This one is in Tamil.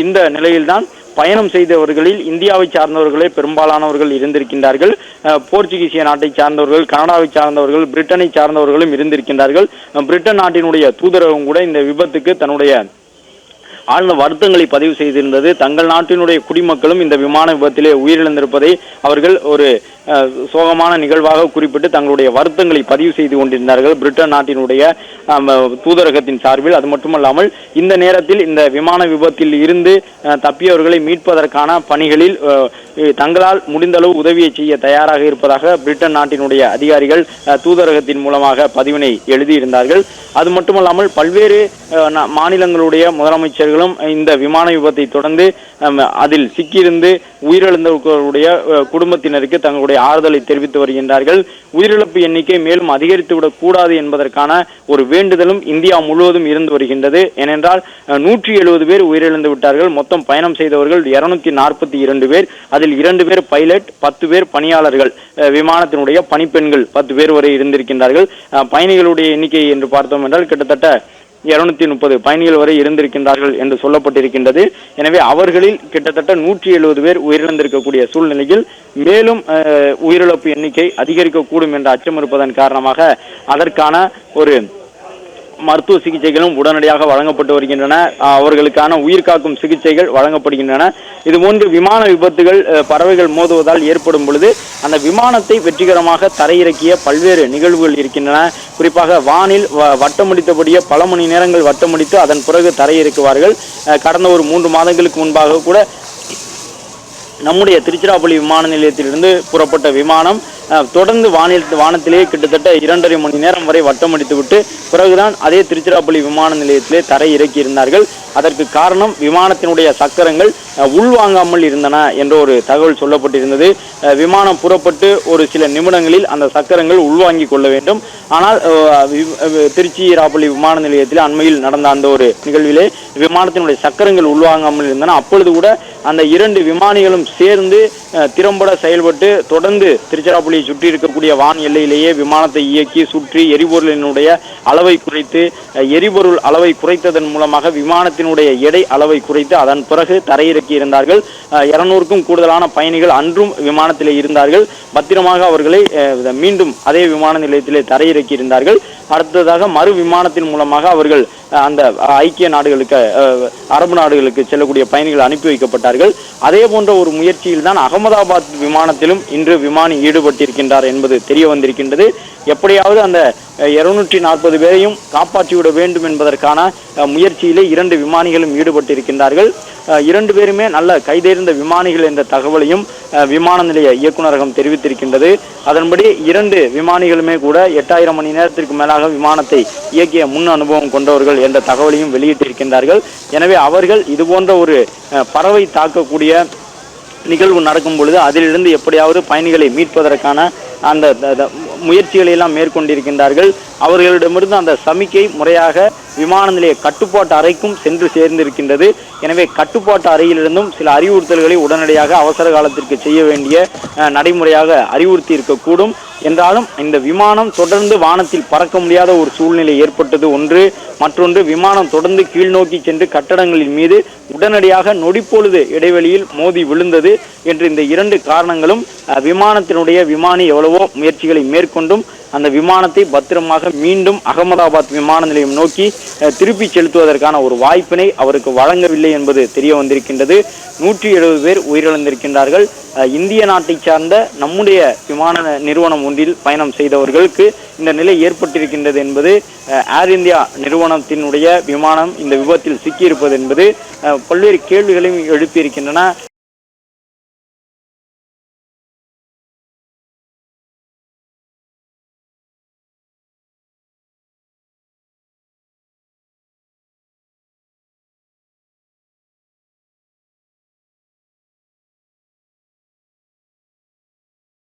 இந்த நிலையில்தான் பயணம் செய்தவர்களில் இந்தியாவை சார்ந்தவர்களே பெரும்பாலானவர்கள் இருந்திருக்கின்றார்கள். போர்ச்சுகீசிய நாட்டை சார்ந்தவர்கள் கனடாவை சார்ந்தவர்கள் பிரிட்டனை சார்ந்தவர்களும் இருந்திருக்கின்றார்கள். பிரிட்டன் நாட்டினுடைய தூதரகம் கூட இந்த விபத்துக்கு தன்னுடைய ஆழ்ந்த வருத்தங்களை பதிவு செய்திருந்தது. தங்கள் நாட்டினுடைய குடிமக்களும் இந்த விமான விபத்திலே உயிரிழந்திருப்பதை அவர்கள் ஒரு சோகமான நிகழ்வாக குறிப்பிட்டு தங்களுடைய வருத்தங்களை பதிவு செய்து கொண்டிருந்தார்கள். பிரிட்டன் நாட்டினுடைய தூதரகத்தின் சார்பில். அது மட்டுமல்லாமல் இந்த நேரத்தில் இந்த விமான விபத்தில் இருந்து தப்பியவர்களை மீட்பதற்கான பணிகளில் தங்களால் முடிந்தளவு உதவியை செய்ய தயாராக இருப்பதாக பிரிட்டன் நாட்டினுடைய அதிகாரிகள் தூதரகத்தின் மூலமாக பதிவினை எழுதியிருந்தார்கள். அது மட்டுமல்லாமல் பல்வேறு மாநிலங்களுடைய முதலமைச்சர்களும் இந்த விமான விபத்தை தொடர்ந்து அதில் சிக்கியிருந்து உயிரிழந்தவர்களுடைய குடும்பத்தினருக்கு தங்களுடைய ஆறுதலை தெரிவித்து வருகின்றார்கள். உயிரிழப்பு எண்ணிக்கை மேலும் அதிகரித்துவிடக் கூடாது என்பதற்கான ஒரு வேண்டுதலும் இந்தியா முழுவதும் இருந்து வருகின்றது. ஏனென்றால் நூற்றி எழுபது பேர் உயிரிழந்து விட்டார்கள். மொத்தம் பயணம் செய்தவர்கள் இருநூத்தி நாற்பத்தி இரண்டு பேர். அதில் இரண்டு பேர் பைலட் பத்து பேர் பணியாளர்கள். விமானத்தினுடைய பணிப்பெண்கள் பத்து பேர் வரை இருந்திருக்கின்றார்கள். பயணிகளுடைய எண்ணிக்கை என்று பார்த்தோம் என்றால் கிட்டத்தட்ட இருநூத்தி முப்பது பயணிகள் வரை இருந்திருக்கின்றார்கள் என்று சொல்லப்பட்டிருக்கின்றது. எனவே அவர்களில் கிட்டத்தட்ட நூற்றி எழுபது பேர் உயிரிழந்திருக்கக்கூடிய சூழ்நிலையில் மேலும் அஹ், உயிரிழப்பு எண்ணிக்கை அதிகரிக்கக்கூடும் என்ற அச்சம் இருப்பதன் காரணமாக அதற்கான ஒரு மருத்துவ சிகிச்சைகளும் உடனடியாக வழங்கப்பட்டு வருகின்றன. அவர்களுக்கான உயிர்காக்கும் சிகிச்சைகள் வழங்கப்படுகின்றன. இது போன்று விமான விபத்துகள் பறவைகள் மோதுவதால் ஏற்படும் பொழுது அந்த விமானத்தை வெற்றிகரமாக தரையிறக்கிய பல்வேறு நிகழ்வுகள் இருக்கின்றன. குறிப்பாக வானில் வ- வட்டமடித்தபடியே பல மணி நேரங்கள் வட்டமடித்து அதன் பிறகு தரையிறக்குவார்கள். கடந்த ஒரு மூன்று மாதங்களுக்கு முன்பாக கூட நம்முடைய திருச்சிராப்பள்ளி விமான நிலையத்திலிருந்து புறப்பட்ட விமானம் தொடர்ந்து வானில் வானத்திலேயே கிட்டத்தட்ட இரண்டரை மணி நேரம் வரை வட்டமடித்துவிட்டு பிறகுதான் அதே திருச்சிராப்பள்ளி விமான நிலையத்திலே தரை இறக்கி இருந்தார்கள் அதற்கு காரணம் விமானத்தினுடைய சக்கரங்கள் உள்வாங்காமல் இருந்தன என்ற ஒரு தகவல் சொல்லப்பட்டிருந்தது. விமானம் புறப்பட்டு ஒரு சில நிமிடங்களில் அந்த சக்கரங்கள் உள்வாங்கிக் கொள்ள வேண்டும். ஆனால் வி- திருச்சிராப்பள்ளி விமான நிலையத்தில் அண்மையில் நடந்த அந்த ஒரு நிகழ்விலே விமானத்தினுடைய சக்கரங்கள் உள்வாங்காமல் இருந்தன. அப்பொழுது கூட அந்த இரண்டு விமானிகளும் சேர்ந்து திறம்பட செயல்பட்டு தொடர்ந்து திருச்சிராப்பள்ளியை சுற்றி இருக்கக்கூடிய வான் எல்லையிலேயே விமானத்தை இயக்கி சுற்றி எரிபொருளினுடைய அளவை குறைத்து எரிபொருள் அளவை குறைத்ததன் மூலமாக விமானத்தினுடைய எடை அளவை குறைத்து அதன் பிறகு தரையிறக்கி இருந்தார்கள். இருநூறுக்கும் கூடுதலான பயணிகள் அன்றும் விமானத்திலே இருந்தார்கள். பத்திரமாக அவர்களை மீண்டும் அதே விமான நிலையத்திலே தரையிறக்கி இருந்தார்கள். அடுத்ததாக மறு விமானத்தின் மூலமாக அவர்கள் அந்த ஐக்கிய நாடுகளுக்கு அரபு நாடுகளுக்கு செல்லக்கூடிய பயணிகள் அனுப்பி வைக்கப்பட்டார்கள். அதே போன்ற ஒரு முயற்சியில் தான் அகமதாபாத் விமானத்திலும் இன்று விமானி ஈடுபட்டிருக்கின்றார் என்பது தெரிய வந்திருக்கின்றது. எப்படியாவது அந்த இருநூற்றி நாற்பது பேரையும் காப்பாற்றிவிட வேண்டும் என்பதற்கான முயற்சியிலே இரண்டு விமானிகளும் ஈடுபட்டிருக்கின்றார்கள். இரண்டு பேருமே நல்ல கைதேர்ந்த விமானிகள் என்ற தகவலையும் விமான நிலைய இயக்குநரகம் தெரிவித்திருக்கின்றது. அதன்படி இரண்டு விமானிகளுமே கூட எட்டாயிரம் மணி நேரத்திற்கு மேலாக விமானத்தை இயக்கிய முன் அனுபவம் கொண்டவர்கள் என்ற தகவலையும் வெளியிட்டிருக்கின்றார்கள். எனவே அவர்கள் இது போன்ற ஒரு பறவை தாக்கக்கூடிய நிகழ்வு நடக்கும் பொழுது அதிலிருந்து எப்படியாவது பயணிகளை மீட்பதற்கான அந்த த- த- முயற்சிகளை எல்லாம் மேற்கொண்டிருக்கின்றார்கள். அவர்களிடமிருந்து அந்த சமிக்கை முறையாக விமான நிலைய கட்டுப்பாட்டு அறைக்கும் சென்று சேர்ந்திருக்கின்றது. எனவே கட்டுப்பாட்டு அறையிலிருந்தும் சில அறிவுறுத்தல்களை உடனடியாக அவசர காலத்திற்கு செய்ய வேண்டிய நடைமுறையாக அறிவுறுத்தி இருக்கக்கூடும். என்றாலும் இந்த விமானம் தொடர்ந்து வானத்தில் பறக்க முடியாத ஒரு சூழ்நிலை ஏற்பட்டது ஒன்று. மற்றொன்று விமானம் தொடர்ந்து கீழ்நோக்கி சென்று கட்டடங்களின் மீது உடனடியாக நொடிப்பொழுது இடைவெளியில் மோதி விழுந்தது என்று இந்த இரண்டு காரணங்களும் விமானத்தினுடைய விமானி எவ்வளவோ முயற்சிகளை மேற்கொண்டும் அந்த விமானத்தை பத்திரமாக மீண்டும் அகமதாபாத் விமான நிலையம் நோக்கி திருப்பிச் திருப்பி செலுத்துவதற்கான ஒரு வாய்ப்பினை அவருக்கு வழங்கவில்லை என்பது தெரிய வந்திருக்கின்றது. நூற்றி எழுபது பேர் உயிரிழந்திருக்கின்றார்கள். இந்திய நாட்டை சார்ந்த நம்முடைய விமான நிறுவனம் ஒன்றில் பயணம் செய்தவர்களுக்கு இந்த நிலை ஏற்பட்டிருக்கின்றது என்பது ஏர் இந்தியா நிறுவனத்தினுடைய விமானம் இந்த விபத்தில் சிக்கியிருப்பது என்பது பல்வேறு கேள்விகளையும் எழுப்பியிருக்கின்றன.